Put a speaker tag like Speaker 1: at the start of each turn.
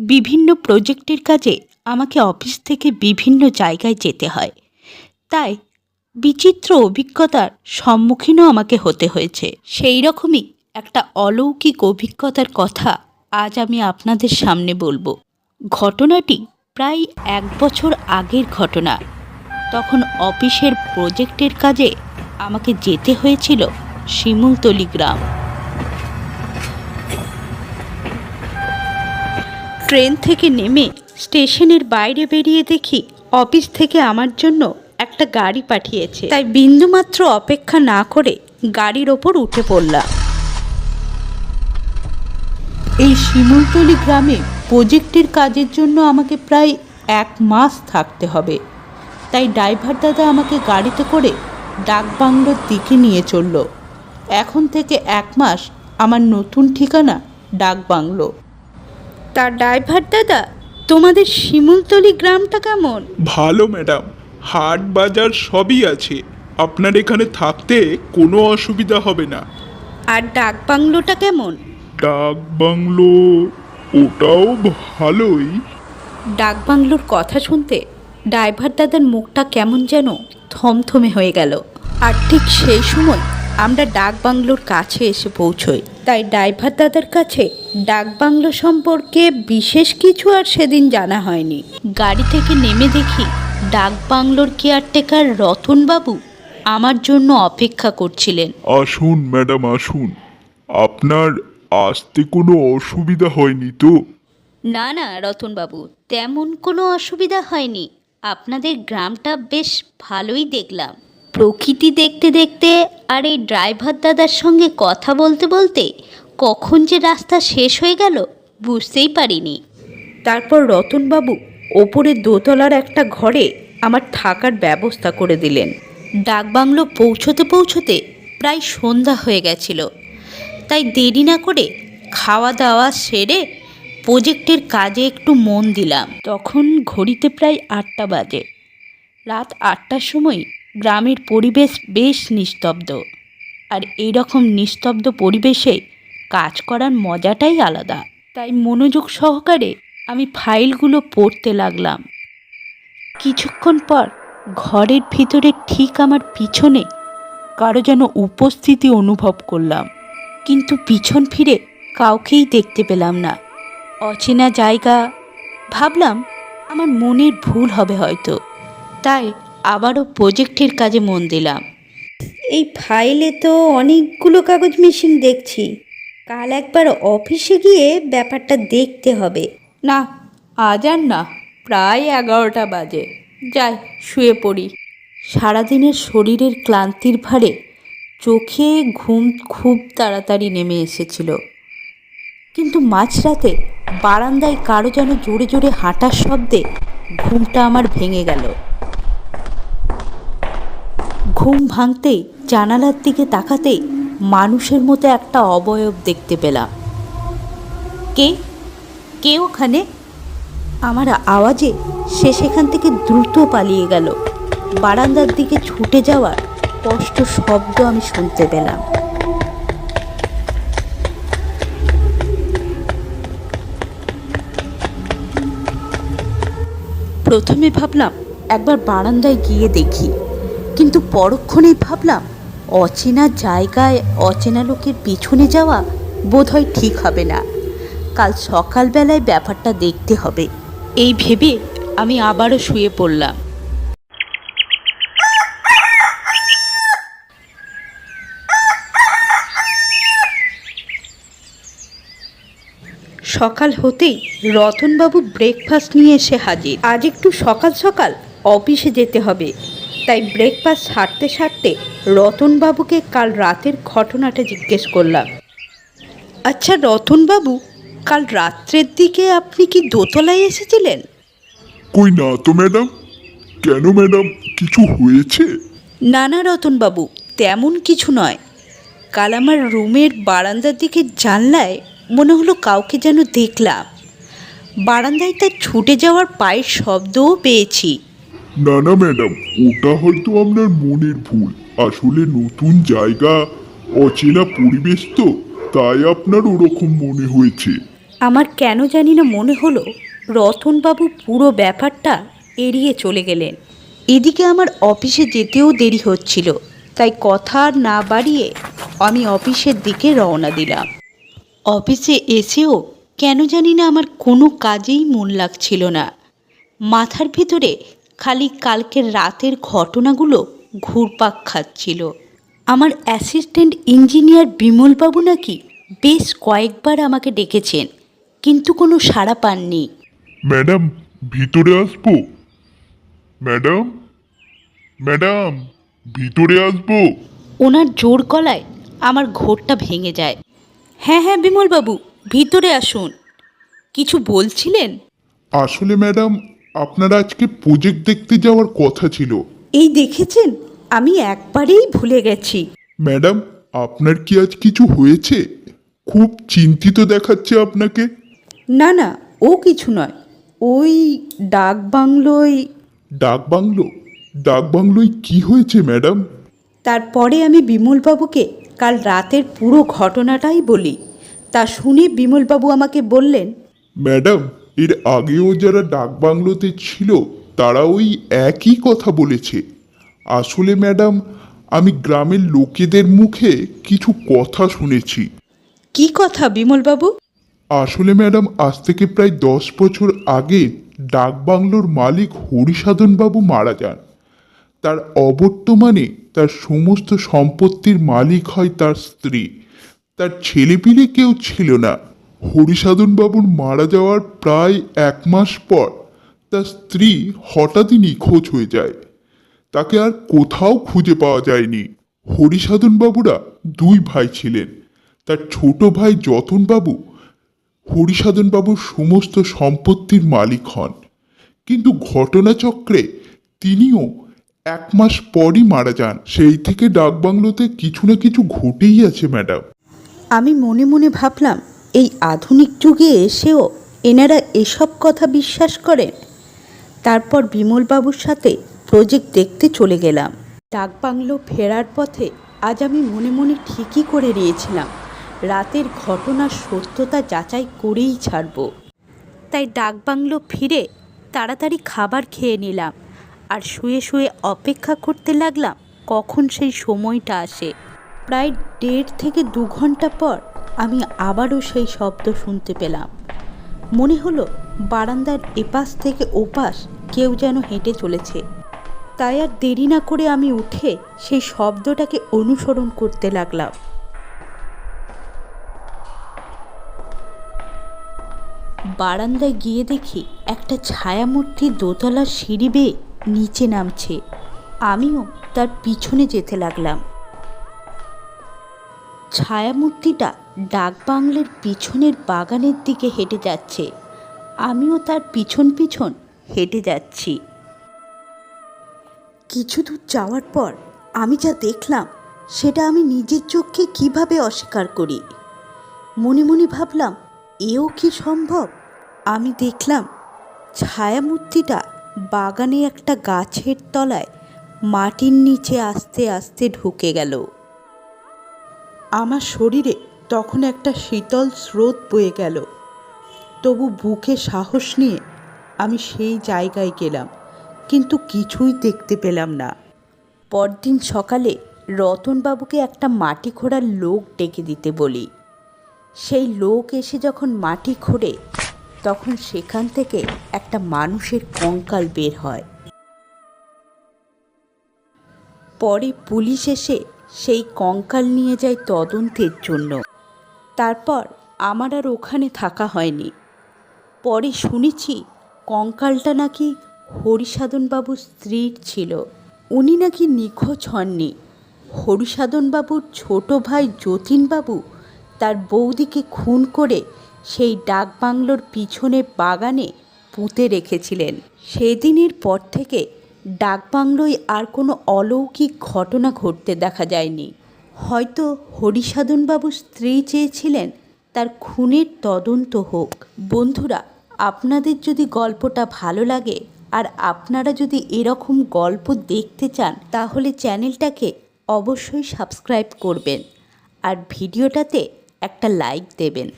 Speaker 1: বিভিন্ন প্রজেক্টের কাজে আমাকে অফিস থেকে বিভিন্ন জায়গায় যেতে হয়। তাই বিচিত্র অভিজ্ঞতার সম্মুখীনও আমাকে হতে হয়েছে। সেই রকমই একটা অলৌকিক অভিজ্ঞতার কথা আজ আমি আপনাদের সামনে বলব। ঘটনাটি প্রায় এক বছর আগের ঘটনা। তখন অফিসের প্রজেক্টের কাজে আমাকে যেতে হয়েছিল শিমুলতলি গ্রাম। ট্রেন থেকে নেমে স্টেশনের বাইরে বেরিয়ে দেখি অফিস থেকে আমার জন্য একটা গাড়ি পাঠিয়েছে। তাই বিন্দুমাত্র অপেক্ষা না করে গাড়ির ওপর উঠে পড়লাম। এই শিমুলতলি গ্রামে প্রজেক্টের কাজের জন্য আমাকে প্রায় এক মাস থাকতে হবে। তাই ড্রাইভার দাদা আমাকে গাড়িতে করে ডাকবাংলোর দিকে নিয়ে চলল। এখন থেকে এক মাস আমার নতুন ঠিকানা ডাকবাংলো। তার ড্রাইভার দাদা তোমাদের শিমুলতলি গ্রামটা কেমন?
Speaker 2: ভালো ম্যাডাম। হাট বাজার সবই আছে। আপনার এখানে থাকতে কোনো অসুবিধা হবে না।
Speaker 1: আর ডাকবাংলোটা কেমন?
Speaker 2: ডাক বাংলো ওটাও ভালোই।
Speaker 1: ডাকবাংলোর কথা শুনতে ড্রাইভার দাদার মুখটা কেমন যেন থমথমে হয়ে গেল। আর ঠিক সেই সময় আমরা ডাকবাংলোর কাছে এসে পৌঁছই। তাই ড্রাইভার দাদার কাছে ডাকবাংলো সম্পর্কে বিশেষ কিছু আর সেদিন জানা হয়নি। গাড়ি থেকে নেমে দেখি ডাক বাংলোর কেয়ারটেকার রতনবাবু আমার জন্য অপেক্ষা করছিলেন।
Speaker 2: আসুন ম্যাডাম আসুন। আপনার আসতে কোনো অসুবিধা হয়নি তো?
Speaker 1: না না রতনবাবু তেমন কোনো অসুবিধা হয়নি। আপনাদের গ্রামটা বেশ ভালোই দেখলাম। প্রকৃতি দেখতে দেখতে আর এই ড্রাইভার দাদার সঙ্গে কথা বলতে বলতে কখন যে রাস্তা শেষ হয়ে গেল বুঝতেই পারিনি। তারপর রতনবাবু ওপরে দোতলার একটা ঘরে আমার থাকার ব্যবস্থা করে দিলেন। ডাকবাংলো পৌঁছতে পৌঁছতে প্রায় সন্ধ্যা হয়ে গেছিল। তাই দেরি না করে খাওয়া দাওয়া সেরে প্রজেক্টের কাজে একটু মন দিলাম। তখন ঘড়িতে প্রায় আটটা বাজে। রাত আটটার সময় গ্রামের পরিবেশ বেশ নিস্তব্ধ। আর এই রকম নিস্তব্ধ পরিবেশে কাজ করার মজাটাই আলাদা। তাই মনোযোগ সহকারে আমি ফাইলগুলো পড়তে লাগলাম। কিছুক্ষণ পর ঘরের ভিতরে ঠিক আমার পিছনে কারও যেন উপস্থিতি অনুভব করলাম। কিন্তু পিছন ফিরে কাউকেই দেখতে পেলাম না। অচেনা জায়গা। ভাবলাম আমার মনের ভুল হবে হয়তো। তাই আবারও প্রজেক্টের কাজে মন দিলাম। এই ফাইলে তো অনেকগুলো কাগজ মেশিন দেখছি। কাল একবার অফিসে গিয়ে ব্যাপারটা দেখতে হবে। না আজ আর না প্রায় এগারোটা বাজে। যাই শুয়ে পড়ি। সারাদিনের শরীরের ক্লান্তির ভারে চোখে ঘুম খুব তাড়াতাড়ি নেমে এসেছিল। কিন্তু মাঝরাতে বারান্দায় কারও যেন জোরে জোরে হাঁটার শব্দে ঘুমটা আমার ভেঙে গেল। ঘুম ভাঙতেই, জানালার দিকে তাকাতেই মানুষের মতো একটা অবয়ব দেখতে পেলাম। কে? কে ওখানে? আমার আওয়াজে সে সেখান থেকে দ্রুত পালিয়ে গেল। বারান্দার দিকে ছুটে যাওয়ার স্পষ্ট শব্দ আমি শুনতে পেলাম। প্রথমে ভাবলাম একবার বারান্দায় গিয়ে দেখি। কিন্তু পরক্ষণেই ভাবলাম, অচেনা জায়গায় অচেনা লোকের পিছনে যাওয়া বোধহয় ঠিক হবে না। কাল সকালবেলায় ব্যাপারটা দেখতে হবে। এই ভেবে আমি আবারও শুয়ে পড়লাম। সকাল হতেই রতনবাবু ব্রেকফাস্ট নিয়ে এসে হাজির। আজ একটু সকাল সকাল অফিসে যেতে হবে, তাই ব্রেকফাস্ট সারতে সারতে রতনবাবুকে কাল রাতের ঘটনাটা জিজ্ঞেস করলাম। আচ্ছা রতনবাবু কাল রাত্রের দিকে আপনি কি দোতলায় এসেছিলেন?
Speaker 2: কই না তো ম্যাডাম। কেন ম্যাডাম? কিছু হয়েছে?
Speaker 1: না না রতনবাবু তেমন কিছু নয়। কাল আমার রুমের বারান্দার দিকে জানলায় মনে হলো কাউকে যেন দেখলাম। বারান্দায় তার ছুটে যাওয়ার পায়ের শব্দও পেয়েছি।
Speaker 2: না না ম্যাডাম ওটা হয়তো আপনার মনের ভুল। আসলে নতুন জায়গা অচেনা পরিবেশ তো তাই আপনার ওরকম মনে হয়েছে।
Speaker 1: আমার কেন জানি না মনে হলো রতনবাবু পুরো ব্যাপারটা এড়িয়ে চলে গেলেন। এদিকে আমার অফিসে যেতেও দেরি হচ্ছিল তাই কথা আর না বাড়িয়ে আমি অফিসের দিকে রওনা দিলাম। অফিসে এসেও কেন জানি না আমার কোনো কাজেই মন লাগছিল না। মাথার ভিতরে খালি কালকের রাতের ঘটনাগুলো ঘুরপাক খাচ্ছিল। আমার অ্যাসিস্ট্যান্ট ইঞ্জিনিয়ার বিমলবাবু নাকি বেশ কয়েকবার আমাকে ডেকেছেন কিন্তু কোনো সাড়া পাননি।
Speaker 3: ম্যাডাম ভিতরে আসব। ম্যাডাম ম্যাডাম ভিতরে আসব।
Speaker 1: ওনার জোর গলায় আমার ঘোরটা ভেঙে যায়। হ্যাঁ হ্যাঁ বিমলবাবু ভিতরে আসুন। কিছু বলছিলেন?
Speaker 3: আসলে ম্যাডাম আপনার আজকে প্রজেক্ট দেখতে যাওয়ার কথা ছিল।
Speaker 1: এই দেখেছেন? আমি একবারেই ভুলে গেছি।
Speaker 3: ম্যাডাম আপনার কি আজ কিছু হয়েছে? খুব চিন্তিত দেখাচ্ছে আপনাকে।
Speaker 1: না না ও কিছু নয়। ওই ডাক বাংলোয়
Speaker 3: ডাক বাংলো? ডাক বাংলোয় কি হয়েছে ম্যাডাম?
Speaker 1: তারপরে আমি বিমলবাবুকে কাল রাতের পুরো ঘটনাটাই বলি। তা শুনে বিমলবাবু আমাকে বললেন
Speaker 3: ম্যাডাম এর আগেও যারা ডাক বাংলোতে ছিল তারা ওই একই কথা বলেছে। আসলে ম্যাডাম আমি গ্রামের লোকেদের মুখে কিছু কথা শুনেছি।
Speaker 1: কি কথা বিমলবাবু?
Speaker 3: আসলে ম্যাডাম আজ থেকে প্রায় দশ বছর আগে ডাক বাংলোর মালিক হরিসাধনবাবু মারা যান। তার অবর্তমানে তার সমস্ত সম্পত্তির মালিক হয় তার স্ত্রী। তার ছেলেপিলে কেউ ছিল না। হরিসাধনবাবুর মারা যাওয়ার প্রায় এক মাস পর তার স্ত্রী হঠাৎই নিখোঁজ হয়ে যায়। তাকে আর কোথাও খুঁজে পাওয়া যায়নি। হরিসাধনবাবুরা দুই ভাই ছিলেন। তার ছোট ভাই যতনবাবু হরিসাধনবাবুর সমস্ত সম্পত্তির মালিক হন। কিন্তু ঘটনাচক্রে তিনিও এক মাস পরই মারা যান। সেই থেকে ডাকবাংলোতে কিছু না কিছু ঘটেই আছে, ম্যাডাম।
Speaker 1: আমি মনে মনে ভাবলাম এই আধুনিক যুগে এসেও এনারা এসব কথা বিশ্বাস করেন। তারপর বিমলবাবুর সাথে প্রজেক্ট দেখতে চলে গেলাম। ডাকবাংলো ফেরার পথে আজ আমি মনে মনে ঠিকই করে নিয়েছিলাম। রাতের ঘটনার সত্যতা যাচাই করেই ছাড়ব। তাই ডাকবাংলো ফিরে তাড়াতাড়ি খাবার খেয়ে নিলাম আর শুয়ে শুয়ে অপেক্ষা করতে লাগলাম কখন সেই সময়টা আসে। প্রায় দেড় থেকে দু ঘণ্টা পর আমি আবারও সেই শব্দ শুনতে পেলাম। মনে হলো বারান্দার এপাশ থেকে ওপাশ কেউ যেন হেঁটে চলেছে। তাই আর দেরি না করে আমি উঠে সেই শব্দটাকে অনুসরণ করতে লাগলাম। বারান্দায় গিয়ে দেখি একটা ছায়ামূর্তি দোতলার সিঁড়ি বেয়ে নিচে নামছে। আমিও তার পিছনে যেতে লাগলাম। ছায়ামূর্তিটা ডাকবাংলের পিছনের বাগানের দিকে হেঁটে যাচ্ছে। আমিও তার পিছন পিছন হেঁটে যাচ্ছি। কিছু দূর যাওয়ার পর আমি যা দেখলাম, সেটা আমি নিজের চোখকে কীভাবে অস্বীকার করি? মনে মনে ভাবলাম, এও কি সম্ভব? আমি দেখলাম, ছায়ামূর্তিটা বাগানে একটা গাছের তলায় মাটির নিচে আস্তে আস্তে ঢুকে গেল। আমার শরীরে তখন একটা শীতল স্রোত বয়ে গেল। তবু বুকে সাহস নিয়ে আমি সেই জায়গায় গেলাম, কিন্তু কিছুই দেখতে পেলাম না। পরদিন সকালে রতনবাবুকে একটা মাটি খোঁড়ার লোক ডেকে দিতে বলি। সেই লোক এসে যখন মাটি খোঁড়ে, তখন সেখান থেকে একটা মানুষের কঙ্কাল বের হয়। পরে পুলিশ এসে সেই কঙ্কাল নিয়ে যায় তদন্তের জন্য। তারপর আমার আর ওখানে থাকা হয়নি। পরে শুনেছি কঙ্কালটা নাকি হরিসাধনবাবুর স্ত্রীর ছিল। উনি নাকি নিখোঁজ হননি। হরিসাধনবাবুর ছোট ভাই যতীনবাবু তার বৌদিকে খুন করে সেই ডাকবাংলোর পিছনে বাগানে পুঁতে রেখেছিলেন। সেদিনের পর থেকে ডাকবাংলোয় আর কোনো অলৌকিক ঘটনা ঘটতে দেখা যায়নি। হয়তো হরিসাধনবাবুর স্ত্রী চেয়েছিলেন, তার খুনের তদন্ত হোক। বন্ধুরা, আপনাদের যদি গল্পটা ভালো লাগে আর আপনারা যদি এরকম গল্প দেখতে চান, তাহলে চ্যানেলটাকে অবশ্যই সাবস্ক্রাইব করবেন। আর ভিডিওটাতে একটা লাইক দেবেন।